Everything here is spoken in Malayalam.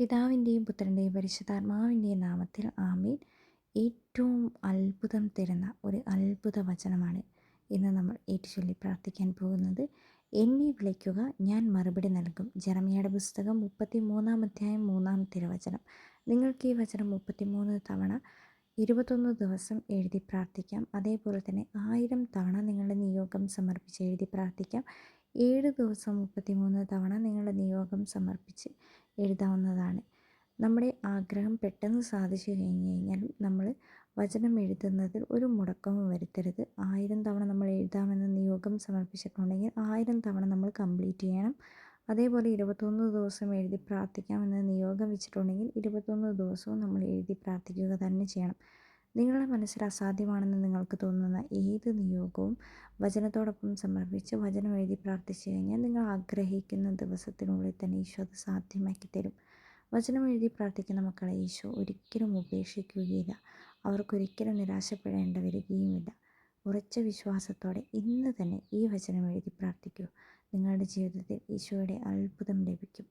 പിതാവിന്റെയും പുത്രന്റെയും പരിശുദ്ധാത്മാവിന്റെയും നാമത്തിൽ ആമീൻ. ഏറ്റവും അത്ഭുതം തരുന്ന ഒരു അത്ഭുത വചനമാണ് ഇന്ന് നമ്മൾ ഏറ്റുചൊല്ലി പ്രാർത്ഥിക്കാൻ പോകുന്നത്. എന്നെ വിളിക്കുക ഞാൻ മറുപടി നൽകും. ജെറമിയയുടെ പുസ്തകം മുപ്പത്തി മൂന്നാം അധ്യായം മൂന്നാം തിരുവചനം. നിങ്ങൾക്ക് ഈ വചനം മുപ്പത്തിമൂന്ന് തവണ ഇരുപത്തൊന്ന് ദിവസം എഴുതി പ്രാർത്ഥിക്കാം. അതേപോലെ തന്നെ ആയിരം തവണ നിങ്ങളുടെ നിയോഗം സമർപ്പിച്ച് എഴുതി പ്രാർത്ഥിക്കാം. ഏഴ് ദിവസം മുപ്പത്തിമൂന്ന് തവണ നിങ്ങളുടെ നിയോഗം സമർപ്പിച്ച് എഴുതാവുന്നതാണ്. നമ്മുടെ ആഗ്രഹം പെട്ടെന്ന് സാധിച്ചു കഴിഞ്ഞ് കഴിഞ്ഞാൽ നമ്മൾ വചനം എഴുതുന്നതിൽ ഒരു മുടക്കവും വരുത്തരുത്. ആയിരം തവണ നമ്മൾ എഴുതാമെന്ന് നിയോഗം സമർപ്പിച്ചിട്ടുണ്ടെങ്കിൽ ആയിരം തവണ നമ്മൾ കംപ്ലീറ്റ് ചെയ്യണം. അതേപോലെ ഇരുപത്തൊന്ന് ദിവസം എഴുതി പ്രാർത്ഥിക്കാമെന്ന് നിയോഗം വെച്ചിട്ടുണ്ടെങ്കിൽ ഇരുപത്തൊന്ന് ദിവസവും നമ്മൾ എഴുതി പ്രാർത്ഥിക്കുക തന്നെ ചെയ്യണം. നിങ്ങളുടെ മനസ്സിൽ അസാധ്യമാണെന്ന് നിങ്ങൾക്ക് തോന്നുന്ന ഏത് നിയോഗവും വചനത്തോടൊപ്പം സമർപ്പിച്ച് വചനം എഴുതി പ്രാർത്ഥിച്ചു കഴിഞ്ഞാൽ നിങ്ങൾ ആഗ്രഹിക്കുന്ന ദിവസത്തിനുള്ളിൽ തന്നെ ഈശോ അത് സാധ്യമാക്കി തരും. വചനം എഴുതി പ്രാർത്ഥിക്കുന്ന മക്കളെ ഈശോ ഒരിക്കലും ഉപേക്ഷിക്കുകയില്ല. അവർക്കൊരിക്കലും നിരാശപ്പെടേണ്ട വരികയുമില്ല ഉറച്ച വിശ്വാസത്തോടെ ഇന്ന് തന്നെ ഈ വചനം എഴുതി പ്രാർത്ഥിക്കൂ. നിങ്ങളുടെ ജീവിതത്തിൽ ഈശോയുടെ അത്ഭുതം ലഭിക്കും.